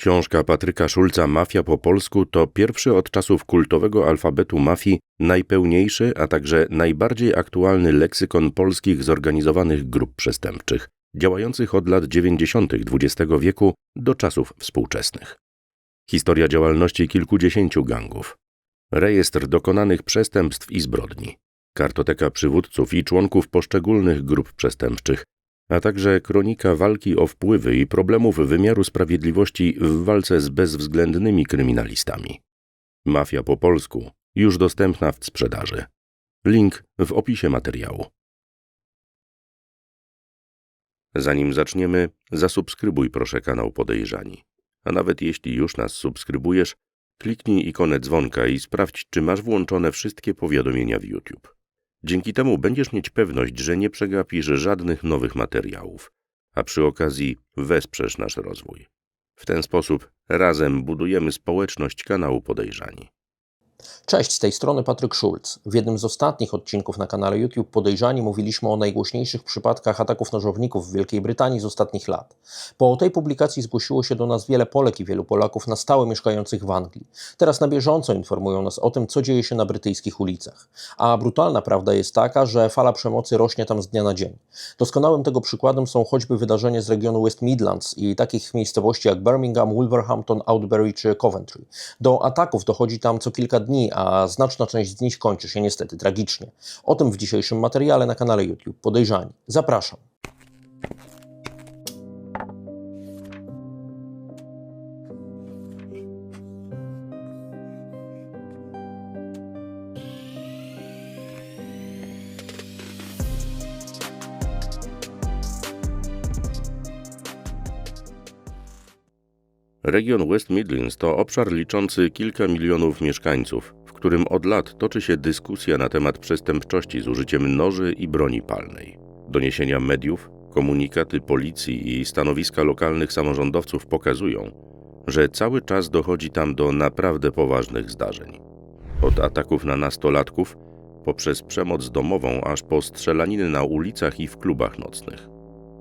Książka Patryka Szulca Mafia po polsku to pierwszy od czasów kultowego alfabetu mafii najpełniejszy, a także najbardziej aktualny leksykon polskich zorganizowanych grup przestępczych, działających od lat 90. XX wieku do czasów współczesnych. Historia działalności kilkudziesięciu gangów. Rejestr dokonanych przestępstw i zbrodni. Kartoteka przywódców i członków poszczególnych grup przestępczych, a także kronika walki o wpływy i problemów wymiaru sprawiedliwości w walce z bezwzględnymi kryminalistami. Mafia po polsku, już dostępna w sprzedaży. Link w opisie materiału. Zanim zaczniemy, zasubskrybuj proszę kanał Podejrzani. A nawet jeśli już nas subskrybujesz, kliknij ikonę dzwonka i sprawdź, czy masz włączone wszystkie powiadomienia w YouTube. Dzięki temu będziesz mieć pewność, że nie przegapisz żadnych nowych materiałów, a przy okazji wesprzesz nasz rozwój. W ten sposób razem budujemy społeczność kanału Podejrzani. Cześć, z tej strony Patryk Schulz. W jednym z ostatnich odcinków na kanale YouTube Podejrzani mówiliśmy o najgłośniejszych przypadkach ataków nożowników w Wielkiej Brytanii z ostatnich lat. Po tej publikacji zgłosiło się do nas wiele Polek i wielu Polaków na stałe mieszkających w Anglii. Teraz na bieżąco informują nas o tym, co dzieje się na brytyjskich ulicach. A brutalna prawda jest taka, że fala przemocy rośnie tam z dnia na dzień. Doskonałym tego przykładem są choćby wydarzenia z regionu West Midlands i takich miejscowości jak Birmingham, Wolverhampton, Outbury czy Coventry. Do ataków dochodzi tam co kilka dni dni, a znaczna część z nich kończy się niestety tragicznie. O tym w dzisiejszym materiale na kanale YouTube Podejrzani. Zapraszam. Region West Midlands to obszar liczący kilka milionów mieszkańców, w którym od lat toczy się dyskusja na temat przestępczości z użyciem noży i broni palnej. Doniesienia mediów, komunikaty policji i stanowiska lokalnych samorządowców pokazują, że cały czas dochodzi tam do naprawdę poważnych zdarzeń. Od ataków na nastolatków, poprzez przemoc domową, aż po strzelaniny na ulicach i w klubach nocnych.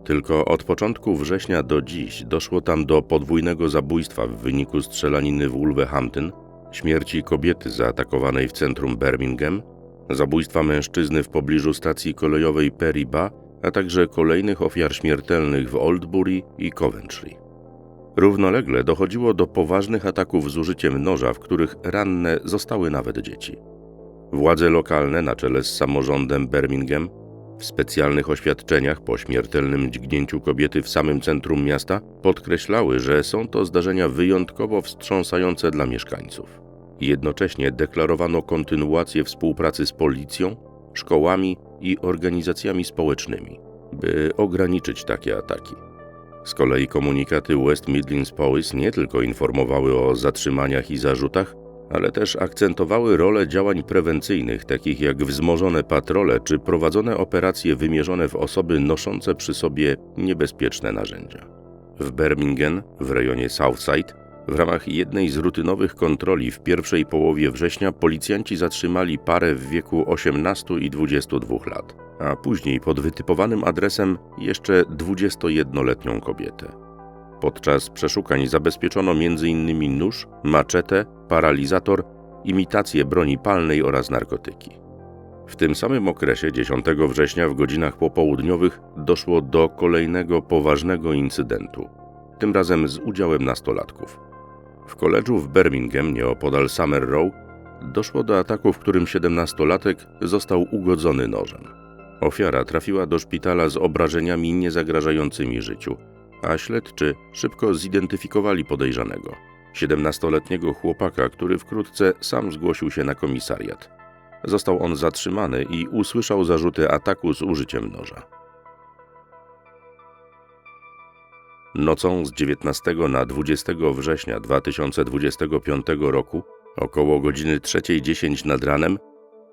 Tylko od początku września do dziś doszło tam do podwójnego zabójstwa w wyniku strzelaniny w Wolverhampton, śmierci kobiety zaatakowanej w centrum Birmingham, zabójstwa mężczyzny w pobliżu stacji kolejowej Periba, a także kolejnych ofiar śmiertelnych w Oldbury i Coventry. Równolegle dochodziło do poważnych ataków z użyciem noża, w których ranne zostały nawet dzieci. Władze lokalne na czele z samorządem Birmingham w specjalnych oświadczeniach po śmiertelnym dźgnięciu kobiety w samym centrum miasta podkreślały, że są to zdarzenia wyjątkowo wstrząsające dla mieszkańców. Jednocześnie deklarowano kontynuację współpracy z policją, szkołami i organizacjami społecznymi, by ograniczyć takie ataki. Z kolei komunikaty West Midlands Police nie tylko informowały o zatrzymaniach i zarzutach, ale też akcentowały rolę działań prewencyjnych, takich jak wzmożone patrole czy prowadzone operacje wymierzone w osoby noszące przy sobie niebezpieczne narzędzia. W Birmingham, w rejonie Southside, w ramach jednej z rutynowych kontroli w pierwszej połowie września policjanci zatrzymali parę w wieku 18 i 22 lat, a później pod wytypowanym adresem jeszcze 21-letnią kobietę. Podczas przeszukań zabezpieczono m.in. nóż, maczetę, paralizator, imitację broni palnej oraz narkotyki. W tym samym okresie 10 września w godzinach popołudniowych doszło do kolejnego poważnego incydentu, tym razem z udziałem nastolatków. W koledżu w Birmingham, nieopodal Summer Row, doszło do ataku, w którym 17-latek został ugodzony nożem. Ofiara trafiła do szpitala z obrażeniami niezagrażającymi życiu – a śledczy szybko zidentyfikowali podejrzanego. 17-letniego chłopaka, który wkrótce sam zgłosił się na komisariat. Został on zatrzymany i usłyszał zarzuty ataku z użyciem noża. Nocą z 19 na 20 września 2025 roku, około godziny 3.10 nad ranem,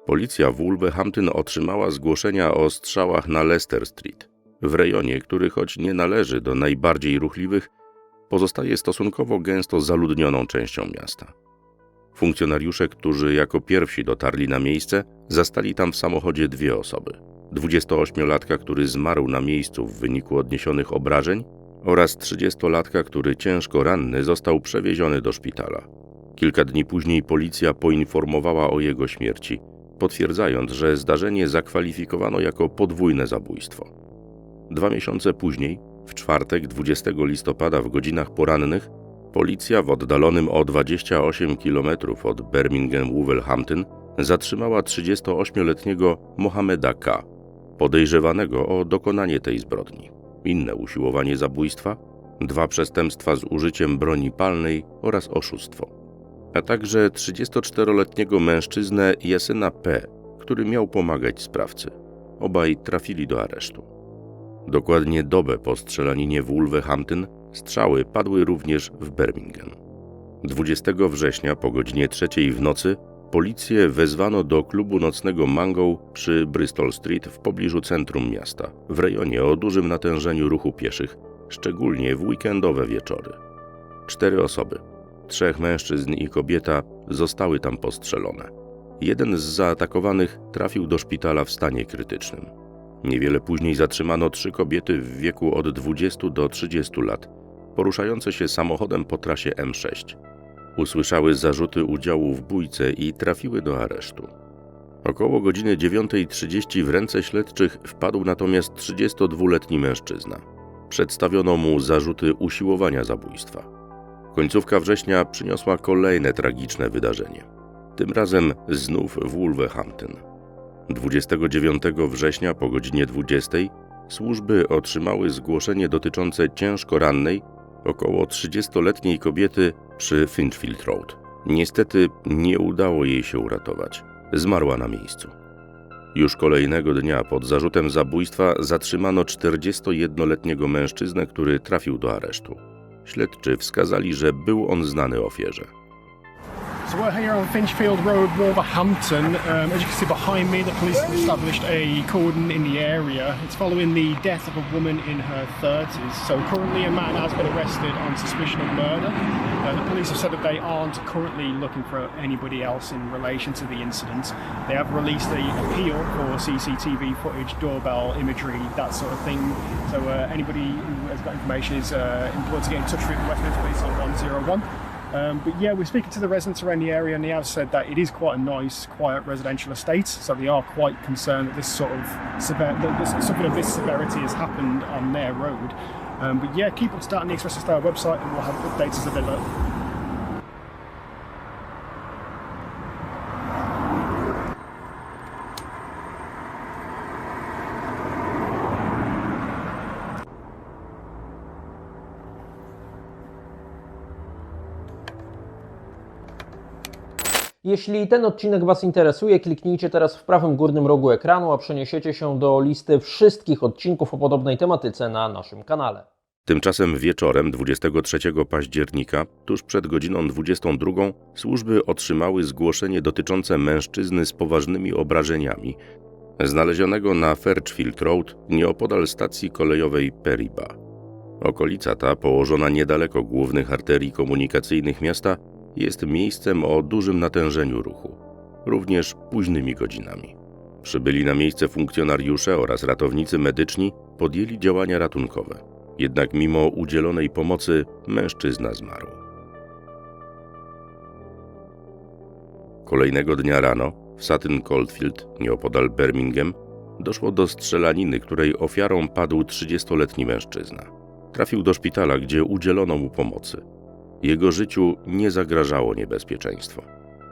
policja w Wolverhampton otrzymała zgłoszenia o strzałach na Leicester Street w rejonie, który choć nie należy do najbardziej ruchliwych, pozostaje stosunkowo gęsto zaludnioną częścią miasta. Funkcjonariusze, którzy jako pierwsi dotarli na miejsce, zastali tam w samochodzie dwie osoby. 28-latka, który zmarł na miejscu w wyniku odniesionych obrażeń oraz 30-latka, który ciężko ranny został przewieziony do szpitala. Kilka dni później policja poinformowała o jego śmierci, potwierdzając, że zdarzenie zakwalifikowano jako podwójne zabójstwo. Dwa miesiące później, w czwartek 20 listopada w godzinach porannych, policja w oddalonym o 28 km od Birmingham Wolverhampton zatrzymała 38-letniego Mohameda K., podejrzewanego o dokonanie tej zbrodni. Inne usiłowanie zabójstwa, dwa przestępstwa z użyciem broni palnej oraz oszustwo. A także 34-letniego mężczyznę Jasyna P., który miał pomagać sprawcy. Obaj trafili do aresztu. Dokładnie dobę po strzelaninie w Wolverhampton strzały padły również w Birmingham. 20 września po godzinie trzeciej w nocy policję wezwano do klubu nocnego Mango przy Bristol Street w pobliżu centrum miasta, w rejonie o dużym natężeniu ruchu pieszych, szczególnie w weekendowe wieczory. Cztery osoby, trzech mężczyzn i kobieta, zostały tam postrzelone. Jeden z zaatakowanych trafił do szpitala w stanie krytycznym. Niewiele później zatrzymano trzy kobiety w wieku od 20 do 30 lat, poruszające się samochodem po trasie M6. Usłyszały zarzuty udziału w bójce i trafiły do aresztu. Około godziny 9.30 w ręce śledczych wpadł natomiast 32-letni mężczyzna. Przedstawiono mu zarzuty usiłowania zabójstwa. Końcówka września przyniosła kolejne tragiczne wydarzenie. Tym razem znów w Wolverhampton. 29 września po godzinie 20 służby otrzymały zgłoszenie dotyczące ciężko rannej, około 30-letniej kobiety przy Finchfield Road. Niestety nie udało jej się uratować. Zmarła na miejscu. Już kolejnego dnia pod zarzutem zabójstwa zatrzymano 41-letniego mężczyznę, który trafił do aresztu. Śledczy wskazali, że był on znany ofierze. So we're here on Finchfield Road, Wolverhampton. Um, as you can see behind me, the police have established a cordon in the area. It's following the death of a woman in her 30s. So currently a man has been arrested on suspicion of murder. Uh, the police have said that they aren't currently looking for anybody else in relation to the incident. They have released the appeal for CCTV footage, doorbell imagery, that sort of thing. So uh, anybody who has got information is uh, implored to get in touch with Westminster Police on 101. Um, but yeah, we're speaking to the residents around the area, and they have said that it is quite a nice, quiet residential estate. So they are quite concerned that this sort of sever- that this, something of this severity has happened on their road. Um, but yeah, keep up to date on the Express Star website, and we'll have updates as they Jeśli ten odcinek Was interesuje, kliknijcie teraz w prawym górnym rogu ekranu, a przeniesiecie się do listy wszystkich odcinków o podobnej tematyce na naszym kanale. Tymczasem wieczorem 23 października, tuż przed godziną 22, służby otrzymały zgłoszenie dotyczące mężczyzny z poważnymi obrażeniami, znalezionego na Fairchild Road nieopodal stacji kolejowej Periba. Okolica ta, położona niedaleko głównych arterii komunikacyjnych miasta, jest miejscem o dużym natężeniu ruchu, również późnymi godzinami. Przybyli na miejsce funkcjonariusze oraz ratownicy medyczni podjęli działania ratunkowe. Jednak mimo udzielonej pomocy mężczyzna zmarł. Kolejnego dnia rano w Sutton Coldfield, nieopodal Birmingham, doszło do strzelaniny, której ofiarą padł 30-letni mężczyzna. Trafił do szpitala, gdzie udzielono mu pomocy. Jego życiu nie zagrażało niebezpieczeństwo.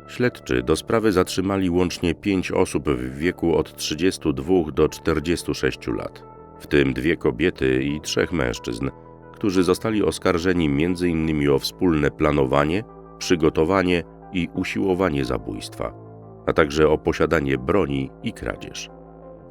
Śledczy do sprawy zatrzymali łącznie pięć osób w wieku od 32 do 46 lat, w tym dwie kobiety i trzech mężczyzn, którzy zostali oskarżeni m.in. o wspólne planowanie, przygotowanie i usiłowanie zabójstwa, a także o posiadanie broni i kradzież.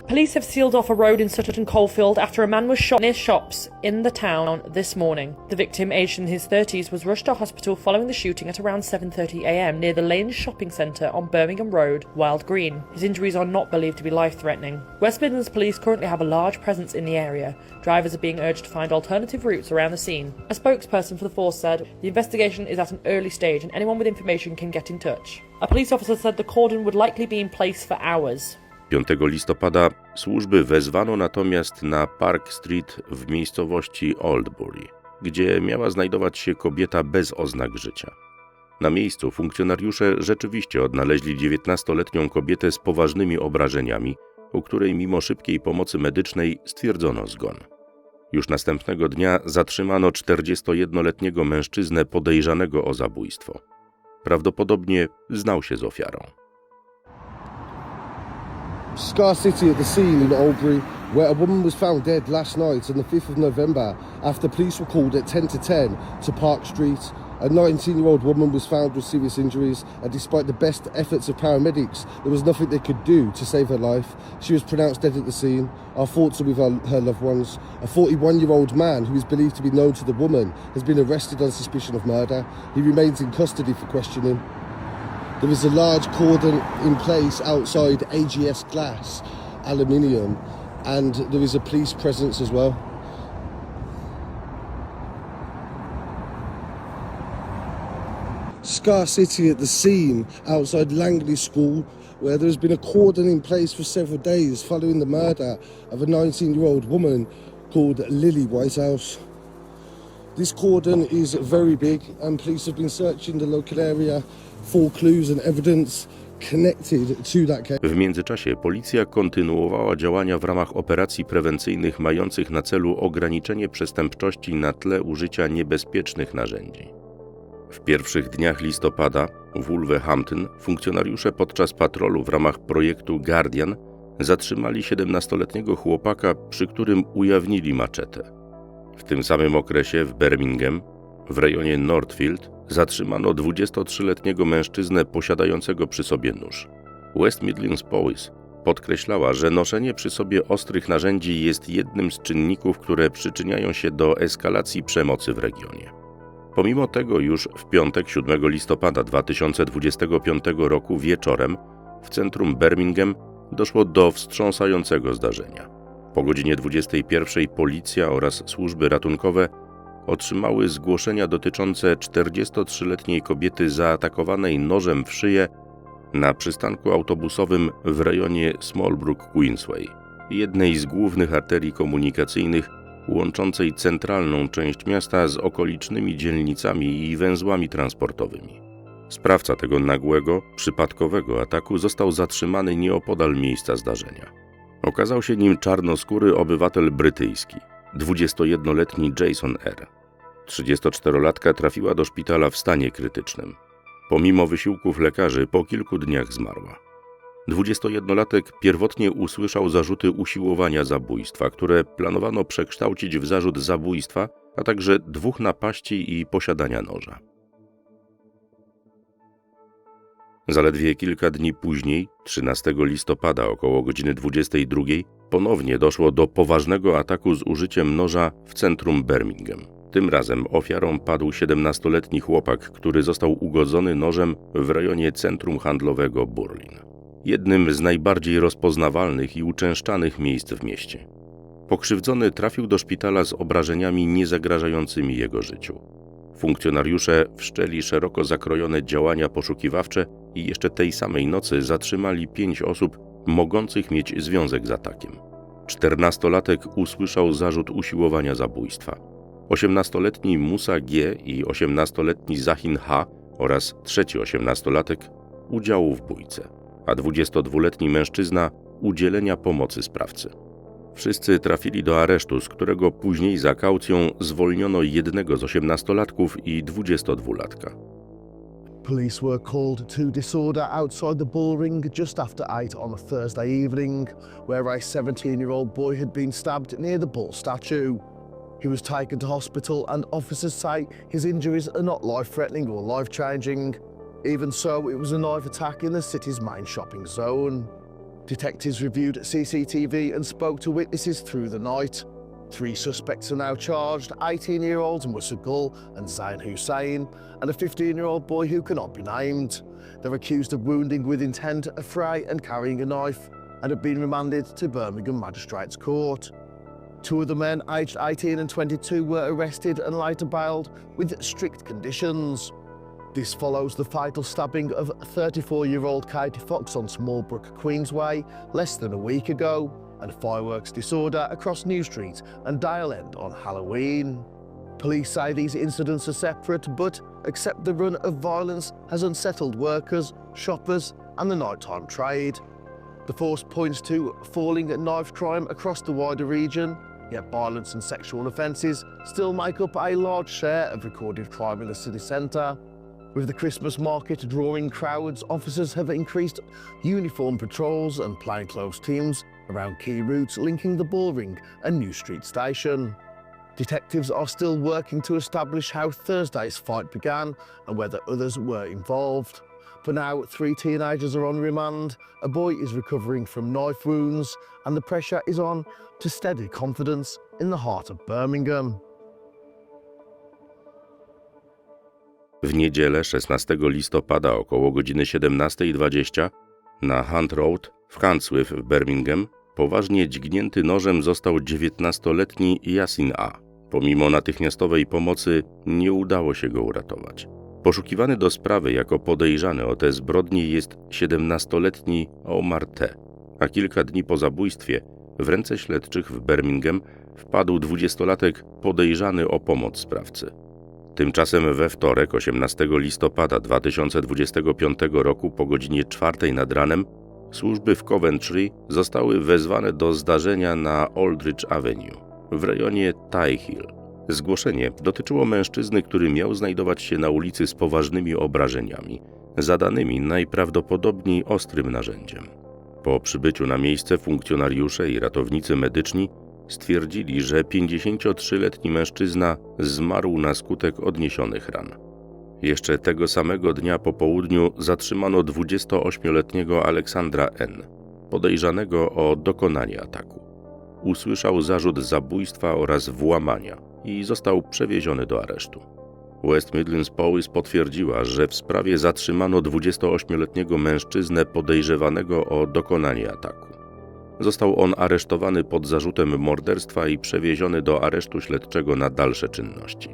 Police have sealed off a road in Sutton Coldfield after a man was shot near shops in the town this morning. The victim, aged in his 30s, was rushed to hospital following the shooting at around 7:30 a.m. near the Lane Shopping Centre on Birmingham Road, Wild Green. His injuries are not believed to be life-threatening. West Midlands Police currently have a large presence in the area. Drivers are being urged to find alternative routes around the scene. A spokesperson for the force said the investigation is at an early stage and anyone with information can get in touch. A police officer said the cordon would likely be in place for hours. 5 listopada Służby wezwano natomiast na Park Street w miejscowości Oldbury, gdzie miała znajdować się kobieta bez oznak życia. Na miejscu funkcjonariusze rzeczywiście odnaleźli 19-letnią kobietę z poważnymi obrażeniami, u której mimo szybkiej pomocy medycznej stwierdzono zgon. Już następnego dnia zatrzymano 41-letniego mężczyznę podejrzanego o zabójstwo. Prawdopodobnie znał się z ofiarą. Scar City at the scene in Albury, where a woman was found dead last night on the 5th of November after police were called at 10 to 10 to Park Street. A 19 year old woman was found with serious injuries, and despite the best efforts of paramedics, there was nothing they could do to save her life. She was pronounced dead at the scene. Our thoughts are with her, her loved ones. A 41 year old man who is believed to be known to the woman has been arrested on suspicion of murder. He remains in custody for questioning. There is a large cordon in place outside AGS Glass Aluminium, and there is a police presence as well. Scar City at the scene outside Langley School, where there has been a cordon in place for several days following the murder of a 19 year old woman called Lily Whitehouse. This cordon is very big, and police have been searching the local area for clues and evidence. W międzyczasie policja kontynuowała działania w ramach operacji prewencyjnych mających na celu ograniczenie przestępczości na tle użycia niebezpiecznych narzędzi. W pierwszych dniach listopada w Wolverhampton funkcjonariusze podczas patrolu w ramach projektu Guardian zatrzymali 17-letniego chłopaka, przy którym ujawnili maczetę. W tym samym okresie w Birmingham, w rejonie Northfield, zatrzymano 23-letniego mężczyznę posiadającego przy sobie nóż. West Midlands Police podkreślała, że noszenie przy sobie ostrych narzędzi jest jednym z czynników, które przyczyniają się do eskalacji przemocy w regionie. Pomimo tego już w piątek 7 listopada 2025 roku wieczorem w centrum Birmingham doszło do wstrząsającego zdarzenia. Po godzinie 21 policja oraz służby ratunkowe otrzymały zgłoszenia dotyczące 43-letniej kobiety zaatakowanej nożem w szyję na przystanku autobusowym w rejonie Smallbrook Queensway, jednej z głównych arterii komunikacyjnych łączącej centralną część miasta z okolicznymi dzielnicami i węzłami transportowymi. Sprawca tego nagłego, przypadkowego ataku został zatrzymany nieopodal miejsca zdarzenia. Okazał się nim czarnoskóry obywatel brytyjski, 21-letni Jason R. 34-latka trafiła do szpitala w stanie krytycznym. Pomimo wysiłków lekarzy po kilku dniach zmarła. 21-latek pierwotnie usłyszał zarzuty usiłowania zabójstwa, które planowano przekształcić w zarzut zabójstwa, a także dwóch napaści i posiadania noża. Zaledwie kilka dni później, 13 listopada około godziny 22, ponownie doszło do poważnego ataku z użyciem noża w centrum Birmingham. Tym razem ofiarą padł 17-letni chłopak, który został ugodzony nożem w rejonie centrum handlowego Burlin. Jednym z najbardziej rozpoznawalnych i uczęszczanych miejsc w mieście. Pokrzywdzony trafił do szpitala z obrażeniami niezagrażającymi jego życiu. Funkcjonariusze wszczęli szeroko zakrojone działania poszukiwawcze i jeszcze tej samej nocy zatrzymali pięć osób mogących mieć związek z atakiem. Czternastolatek usłyszał zarzut usiłowania zabójstwa. 18-letni Musa G i 18-letni Zahin H oraz trzeci 18-latek udziału w bójce, a 22-letni mężczyzna udzielenia pomocy sprawcy. Wszyscy trafili do aresztu, z którego później za kaucją zwolniono jednego z 18-latków i 22-latka. Police were called to disorder outside the bullring just after 8 on a Thursday evening, where a 17 year old boy had been stabbed near the bull statue. He was taken to hospital, and officers say his injuries are not life threatening or life changing. Even so, it was a knife attack in the city's main shopping zone. Detectives reviewed CCTV and spoke to witnesses through the night. Three suspects are now charged 18 year olds Musa Gul and Zain Hussein, and a 15 year old boy who cannot be named. They're accused of wounding with intent, affray, and carrying a knife, and have been remanded to Birmingham Magistrates Court. Two of the men, aged 18 and 22, were arrested and later bailed with strict conditions. This follows the fatal stabbing of 34 year old Katie Fox on Smallbrook, Queensway, less than a week ago, and fireworks disorder across New Street and Dial End on Halloween. Police say these incidents are separate, but accept the run of violence has unsettled workers, shoppers, and the nighttime trade. The force points to falling knife crime across the wider region, yet violence and sexual offences still make up a large share of recorded crime in the city centre. With the Christmas market drawing crowds, officers have increased uniform patrols and plainclothes teams around key routes linking the Bullring and New Street station. Detectives are still working to establish how Thursday's fight began and whether others were involved. For now, three teenagers are on remand, a boy is recovering from knife wounds, and the pressure is on to steady confidence in the heart of Birmingham. W niedzielę 16 listopada około godziny 17.20 na Hunt Road w Huntsville w Birmingham poważnie dźgnięty nożem został 19-letni Yasin A. Pomimo natychmiastowej pomocy nie udało się go uratować. Poszukiwany do sprawy jako podejrzany o te zbrodnie jest 17-letni Omar T., a kilka dni po zabójstwie w ręce śledczych w Birmingham wpadł 20-latek podejrzany o pomoc sprawcy. Tymczasem we wtorek, 18 listopada 2025 roku po godzinie 4 nad ranem, służby w Coventry zostały wezwane do zdarzenia na Aldridge Avenue w rejonie Tie Hill. Zgłoszenie dotyczyło mężczyzny, który miał znajdować się na ulicy z poważnymi obrażeniami, zadanymi najprawdopodobniej ostrym narzędziem. Po przybyciu na miejsce funkcjonariusze i ratownicy medyczni stwierdzili, że 53-letni mężczyzna zmarł na skutek odniesionych ran. Jeszcze tego samego dnia po południu zatrzymano 28-letniego Aleksandra N., podejrzanego o dokonanie ataku. Usłyszał zarzut zabójstwa oraz włamania i został przewieziony do aresztu. West Midlands Police potwierdziła, że w sprawie zatrzymano 28-letniego mężczyznę podejrzewanego o dokonanie ataku. Został on aresztowany pod zarzutem morderstwa i przewieziony do aresztu śledczego na dalsze czynności.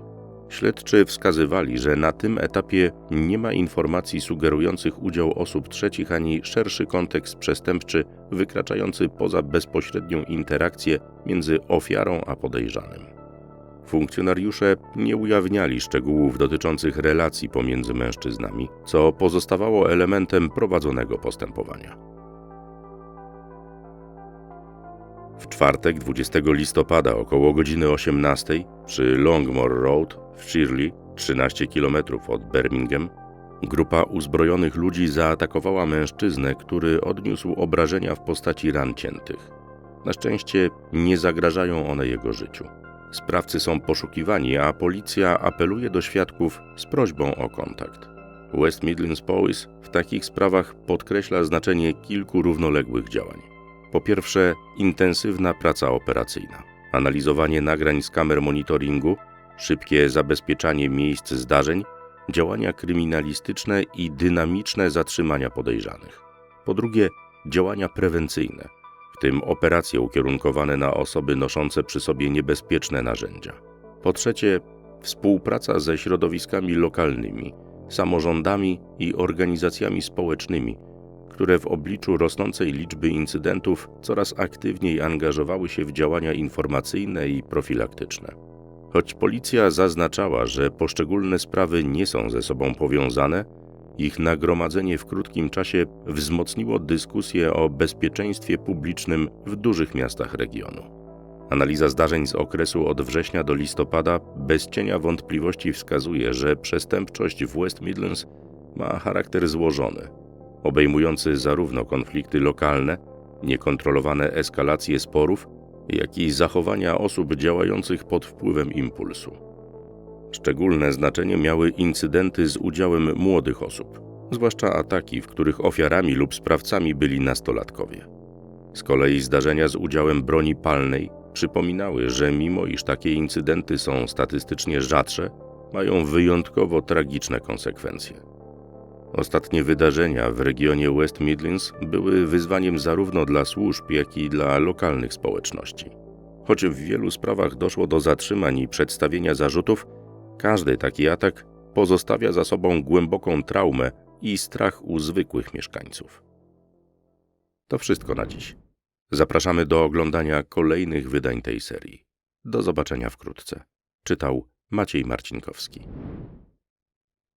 Śledczy wskazywali, że na tym etapie nie ma informacji sugerujących udział osób trzecich ani szerszy kontekst przestępczy wykraczający poza bezpośrednią interakcję między ofiarą a podejrzanym. Funkcjonariusze nie ujawniali szczegółów dotyczących relacji pomiędzy mężczyznami, co pozostawało elementem prowadzonego postępowania. W czwartek 20 listopada około godziny 18 przy Longmore Road w Shirley, 13 km od Birmingham, grupa uzbrojonych ludzi zaatakowała mężczyznę, który odniósł obrażenia w postaci ran ciętych. Na szczęście nie zagrażają one jego życiu. Sprawcy są poszukiwani, a policja apeluje do świadków z prośbą o kontakt. West Midlands Police w takich sprawach podkreśla znaczenie kilku równoległych działań. Po pierwsze, intensywna praca operacyjna, analizowanie nagrań z kamer monitoringu, szybkie zabezpieczanie miejsc zdarzeń, działania kryminalistyczne i dynamiczne zatrzymania podejrzanych. Po drugie, działania prewencyjne, w tym operacje ukierunkowane na osoby noszące przy sobie niebezpieczne narzędzia. Po trzecie, współpraca ze środowiskami lokalnymi, samorządami i organizacjami społecznymi, które w obliczu rosnącej liczby incydentów coraz aktywniej angażowały się w działania informacyjne i profilaktyczne. Choć policja zaznaczała, że poszczególne sprawy nie są ze sobą powiązane, ich nagromadzenie w krótkim czasie wzmocniło dyskusję o bezpieczeństwie publicznym w dużych miastach regionu. Analiza zdarzeń z okresu od września do listopada bez cienia wątpliwości wskazuje, że przestępczość w West Midlands ma charakter złożony, obejmujący zarówno konflikty lokalne, niekontrolowane eskalacje sporów, jak i zachowania osób działających pod wpływem impulsu. Szczególne znaczenie miały incydenty z udziałem młodych osób, zwłaszcza ataki, w których ofiarami lub sprawcami byli nastolatkowie. Z kolei zdarzenia z udziałem broni palnej przypominały, że mimo iż takie incydenty są statystycznie rzadsze, mają wyjątkowo tragiczne konsekwencje. Ostatnie wydarzenia w regionie West Midlands były wyzwaniem zarówno dla służb, jak i dla lokalnych społeczności. Choć w wielu sprawach doszło do zatrzymań i przedstawienia zarzutów, każdy taki atak pozostawia za sobą głęboką traumę i strach u zwykłych mieszkańców. To wszystko na dziś. Zapraszamy do oglądania kolejnych wydań tej serii. Do zobaczenia wkrótce. Czytał Maciej Marcinkowski.